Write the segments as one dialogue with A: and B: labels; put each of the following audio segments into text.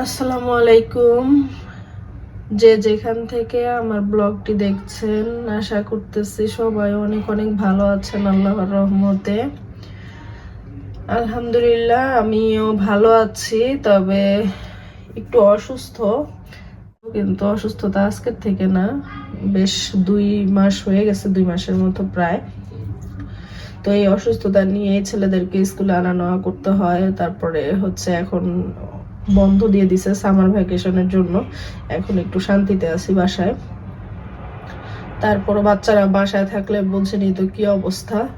A: আসসালামু আলাইকুম। যে যেখান থেকে আমার ব্লগটি দেখছেন, আশা করতেছি সবাই অনেক অনেক ভালো আছেন আল্লাহর রহমতে। আলহামদুলিল্লাহ, আমিও ভালো আছি, তবে একটু অসুস্থ। কিন্তু অসুস্থতা আজকের থেকে না, বেশ দুই মাস হয়ে গেছে, দুই মাসের মতো প্রায়। তো এই অসুস্থতা নিয়ে ছেলেদেরকে স্কুলে আনা নেওয়া করতে হয়, তারপরে হচ্ছে এখন বন্ধ দিয়ে দিছে সামার ভ্যাকেশনের জন্য। এখন একটু শান্তিতে আছি বাসায়। তারপর বাচ্চারা বাসায় থাকলে বুঝেনি তো কি অবস্থা?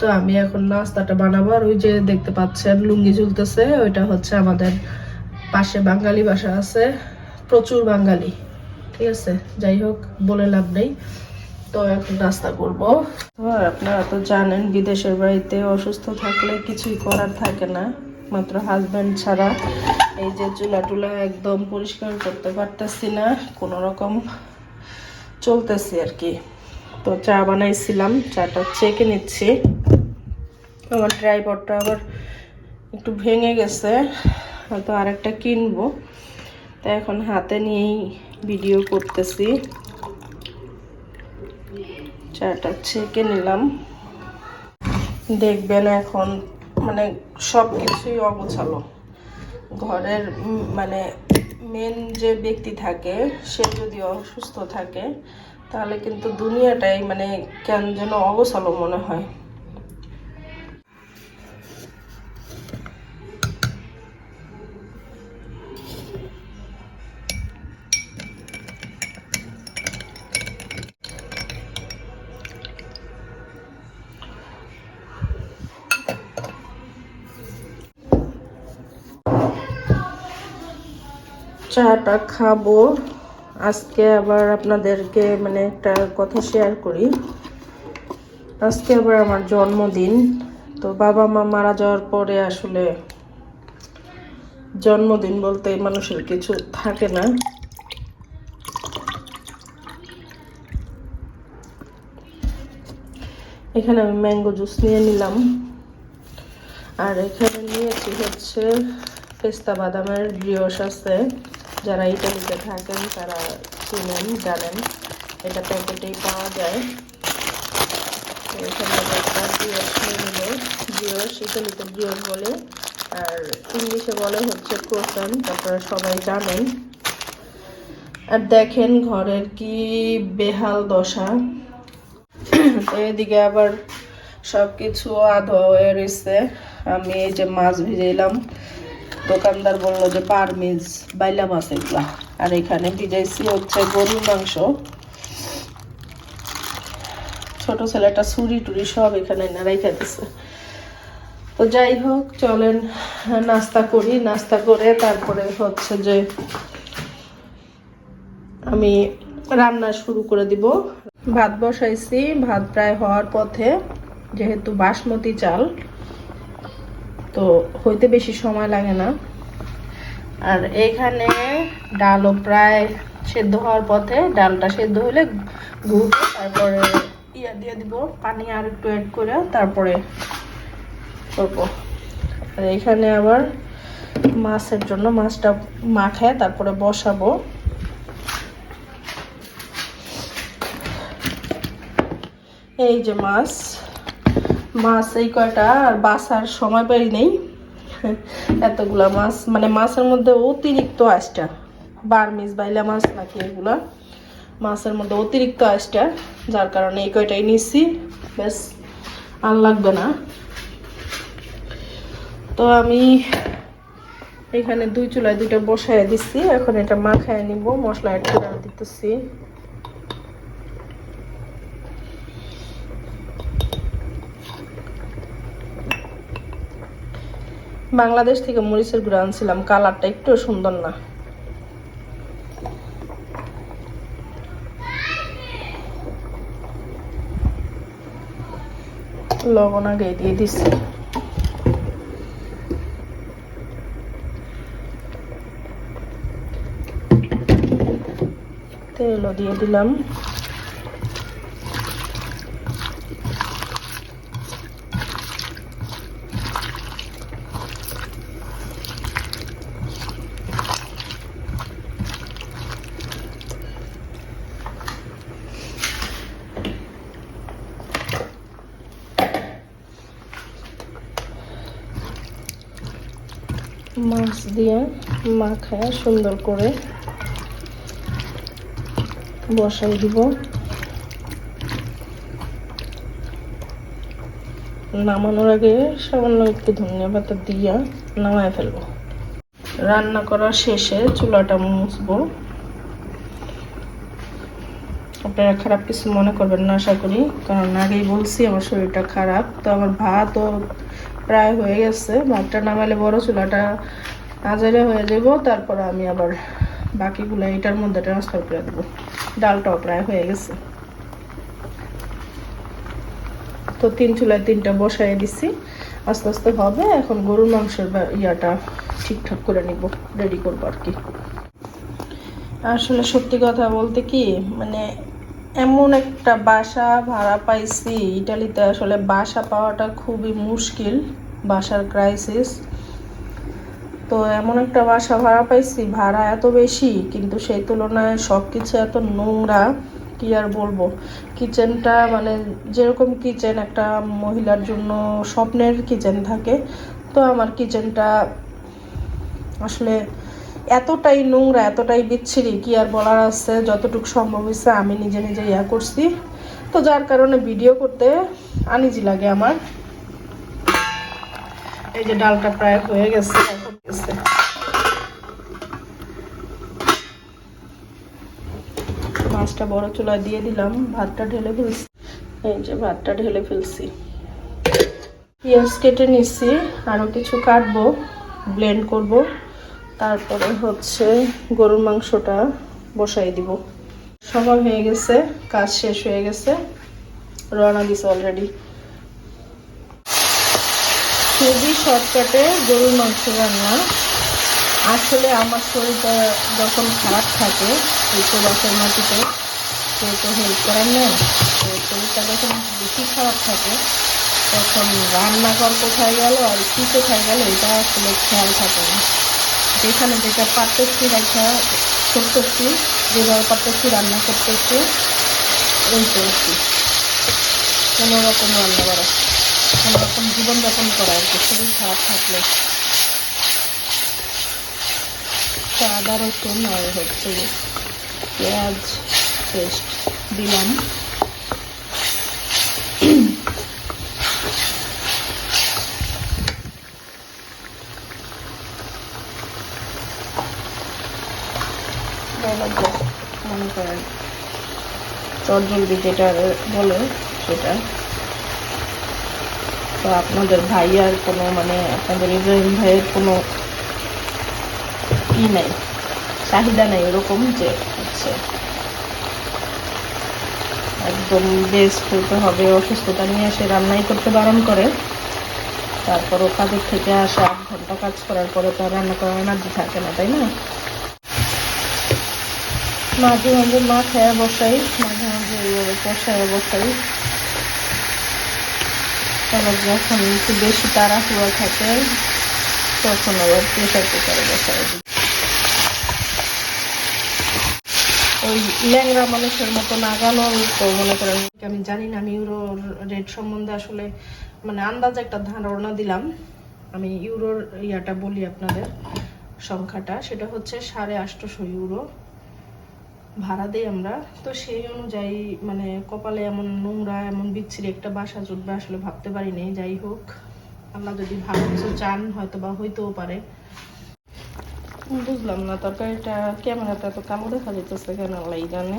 A: তো আমি এখন নাস্তাটা বানাবো। আর ওই যে দেখতে পাচ্ছেন, লুঙ্গি ঝুলতেছে। ওইটা হচ্ছে আমাদের পাশে বাঙালি বাসা আছে। প্রচুর বাঙালি। ঠিক আছে? যাই হোক, বলে লাভ নেই। তো এখন নাস্তা করব। আপনারা তো জানেন, বিদেশের বাড়িতে অসুস্থ থাকলে কিছুই করার থাকে না। মাত্র হাজব্যান্ড ছাড়া এই যে চুলা টুলা একদম পরিষ্কার করতে পারতেছি না, কোনো রকম চলতেছি আর কি। তো চা বানাইছিলাম, চাটা চেকে নিচ্ছি। আমার ট্রাইপডটা আবার একটু ভেঙে গেছে, হয়তো আরেকটা কিনবো। তো এখন হাতে নিয়েই ভিডিও করতেছি। চাটা ছেঁকে নিলাম। দেখবেন এখন মানে সব কিছুই অগোছালো। ঘরের মানে মেন যে ব্যক্তি থাকে, সে যদি অসুস্থ থাকে, তাহলে কিন্তু দুনিয়াটাই মানে কেন যেন অগোছালো মনে হয়। চাটা খাব। আজকে আবার আপনাদেরকে মানে একটা কথা শেয়ার করি। আজকে আবার আমার জন্মদিন। তো বাবা মা মারা যাওয়ার পরে আসলে জন্মদিন বলতে মানুষের কিছু থাকে না। এখানে আমি ম্যাঙ্গো জুস নিয়ে নিলাম। আর এখানে নিয়েছি হচ্ছে পেস্তা বাদামের ব্রিয়স আছে। যারা ইটালিতে থাকেন, তারা চিনেন, জানেন এটা প্যাকেটেই পাওয়া যায়। এখানে একটা ব্রিয়স বলে। আর ইংলিশে বলে হচ্ছে ক্রোসান তারপরে সবাই জানেন। আর দেখেন ঘরের কি বেহাল দশা। এদিকে আবার সব কিছু আধো হয়ে রয়েছে আমি এই যে মাছ ভিজাইলাম দোকানদার বলল যে পারমিজ বাইলা মাছ এগুলা। আর এখানে ভিজাইছি হচ্ছে গরুর মাংস। ছোট ছেলেটা ছুরি টুরি সব এখানে না রেখে দিছে। তো যাই হোক, চলেন, নাস্তা করি। নাস্তা করে তারপরে হচ্ছে যে আমি রান্না শুরু করে দিব। ভাত বসাইছি। ভাত প্রায় হওয়ার পথে যেহেতু বাসমতি চাল তো হইতে বেশি সময় লাগে না। আর এখানে ডালও প্রায় সেদ্ধ হওয়ার পথে ডালটা সেদ্ধ হলে গুড় তারপরে ইয়া দিয়ে দিব, পানি আর একটু অ্যাড করে তারপরে করব। আর এখানে আবার মাছের জন্য মাছটা মাখায় তারপরে বসাবো। এই যে মাছ। মাছ, এই কয়টা? আর বাসার সময় পাই নেই। এতগুলা মাছ। মানে মাছের মধ্যে অতিরিক্ত আঁশটা। বারমিস বাইলা মাছ নাকি এগুলা। মাছের মধ্যে অতিরিক্ত আঁশটা। যার কারণে এই কয়টাই নিচ্ছি ব্যাস, আর লাগবে না। তো আমি এখানে দুই চুলায় দুইটা বসায় দিচ্ছি এখন এটা মাখায় নিব। মশলা করে দিতেছি। বাংলাদেশ থেকে মরিচের গুঁড়ো আনছিলাম, কালারটা একটু সুন্দর না। লবণ আগে দিয়ে দিচ্ছি তেলও দিয়ে দিলাম। মাছ দিয়ে মাখায় সুন্দর করে বসাই দিব। নামানোর আগে সামান্য একটু ধনিয়া পাতা দিয়া নামায় ফেলব। রান্না করা শেষে চুলাটা মুছবো। আপনারা খারাপ কিছু মনে করবেন না, আশা করি। কারণ আগেই বলছি, আমার শরীরটা খারাপ। তো আমার ভাতও প্রায় হয়ে গেছে। ভাতটা নামালে বড় চুলাটা আজারে হয়ে যাব, তারপর আমি আবার বাকিগুলো এটার মধ্যে ট্রান্সফার করে দেবো। ডালটাও প্রায় হয়ে গেছে। তো তিন চুলায় তিনটা বসাই দিছি। আস্তে আস্তে হবে, এখন গরুর মাংসের ইয়াটা ঠিকঠাক করে নিব রেডি করব আর কি। আসলে সত্যি কথা বলতে কি মানে এমন একটা বাসা ভাড়া পাইছি, ইটালিতে আসলে বাসা পাওয়াটা খুবই মুশকিল। বাসার ক্রাইসিস তো এমন একটা বাসা ভাড়া পাইছি, ভাড়া এত বেশি, কিন্তু সেই তুলনায় সব কিছু এত নোংরা, কি আর বলব? কিচেনটা মানে যেরকম কিচেন একটা মহিলার জন্য স্বপ্নের কিচেন থাকে, তো আমার কিচেনটা আসলে এতটাই নোংরা, এতটাই বিচ্ছিরি, কি আর বলার আছে, যতটুকু সম্ভব হয়েছে আমি নিজে নিজে ইয়া করছি। তো যার কারণে ভিডিও করতে আনিজি লাগে আমার। এই যে ডালটা প্রায় হয়ে গেছে মাছটা বড় চুলায় দিয়ে দিলাম, ভাতটা ঢেলে ফেলছি। এই যে ভাতটা ঢেলে ফেলছি। পেঁয়াজ কেটে নিচ্ছি আরও কিছু কাটবো ব্লেন্ড করব। তারপরে হচ্ছে গরুর মাংসটা বসাই দিব। সময় হয়ে গেছে, কাজ শেষ হয়ে গেছে, রওনা দিছে অলরেডি খুবই শর্টকাটে গরুর মাংস রান্না। আসলে আমার শরীরটা যখন খারাপ থাকে, এই তো বাসের মাটিতে কেউ তো হেল্প করার নেই, তো শরীরটা যখন বেশি খারাপ থাকে, তখন রান্নাঘর কোথায় গেল আর কী কোথায় গেল, এটা আসলে খেয়াল থাকে না। যেখানে যেটা পারতেছি রাখা করতেছি, যেভাবে পারতেছি রান্না করতেছি, ওই করছি। কোনো রকম রান্না করা। কোনো রকম জীবনযাপন করা আর কি শরীর খারাপ থাকলে। আদা রসুন আর হচ্ছে পেঁয়াজ পেস্ট দিলাম। মনে করেন, চটজলদি যেটা বলে সেটা। তো আপনাদের ভাইয়ার কোনো মানে আপনাদের ইব্রাহিম ভাইয়ের কোনো ই নাই, চাহিদা নেই এরকম যে হচ্ছে। একদম বেস্ট হতে হবে, অসুস্থতা নিয়ে এসে রান্নাই করতে বারণ করে। তারপরও কাজের থেকে আসা আট ঘণ্টা কাজ করার পরে তো রান্না করার এনার্জি থাকে না, তাই না? মাঝে মাঝে মা খেয়ে বসাই, মাঝে মাঝে কষায় বসাই। আবার যখন একটু বেশি তাড়াহুড়া থাকে, তখন আবার প্রেশার কুকারে বসাই দিই। ওই ল্যাংরা মানুষের মতো নাগানো তো মনে করেন, আমি জানি না আমি ইউরোর রেট সম্বন্ধে আসলে মানে আন্দাজ একটা ধারণা দিলাম। আমি ইউরোর ইয়াটা বলি আপনাদের সংখ্যাটা, সেটা হচ্ছে সাড়ে আটশোশো ইউরো। ভাড়া দিই আমরা। তো সেই অনুযায়ী মানে কপালে এমন নোংরা, এমন বিচ্ছিরি একটা বাসা জুটবে আসলে ভাবতে পারিনি। যাই হোক আল্লাহ যদি ভালো কিছু চান হয়তো বা হইতেও পারে। বুঝলাম না, তরকারিটা ক্যামেরাতে এত কালো দেখা যেতেছে কেন আল্লাহ জানে।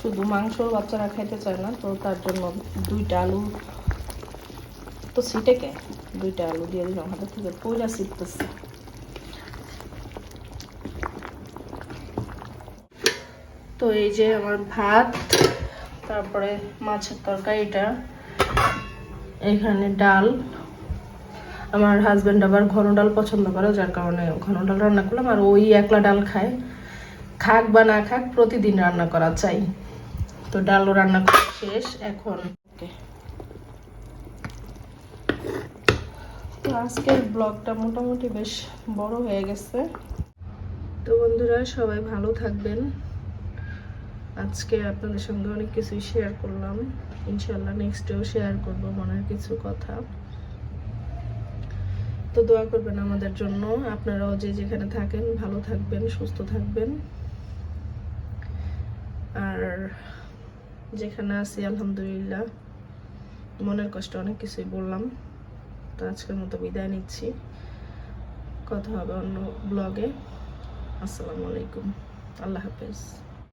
A: শুধু মাংস বাচ্চারা খাইতে চায় না, তো তার জন্য দুইটা আলু। তো সিটেকে দুইটা আলু দিয়ে দিলাম, হাতে থেকে পয়লা সিটতেছে তো এই যে আমার ভাত, তারপরে মাছের তরকারিটা এখানে ডাল। আমার হাজব্যান্ড আবার ঘন ডাল পছন্দ করে, যার কারণে ঘন ডাল রান্না করলাম, আর ওই একলা ডাল খায়। খাক বা না খাক, প্রতিদিন রান্না করা চাই। তো ডালও রান্না শেষ, এখন তো আজকের ব্লগটা মোটামুটি বেশ বড় হয়ে গেছে। তো বন্ধুরা, সবাই ভালো থাকবেন। আজকে আপনাদের সঙ্গে অনেক কিছুই শেয়ার করলাম। ইনশাল্লাহ নেক্সটেও শেয়ার করব মনের কিছু কথা। তো দোয়া করবেন আমাদের জন্য। আপনারাও যে যেখানে থাকেন, ভালো থাকবেন, সুস্থ থাকবেন। আর যেখানে আছি, আলহামদুলিল্লাহ, মনের কষ্ট অনেক কিছুই বললাম। তো আজকের মতো বিদায় নিচ্ছি। কথা হবে অন্য ব্লগে আসসালামু আলাইকুম। আল্লাহ হাফেজ।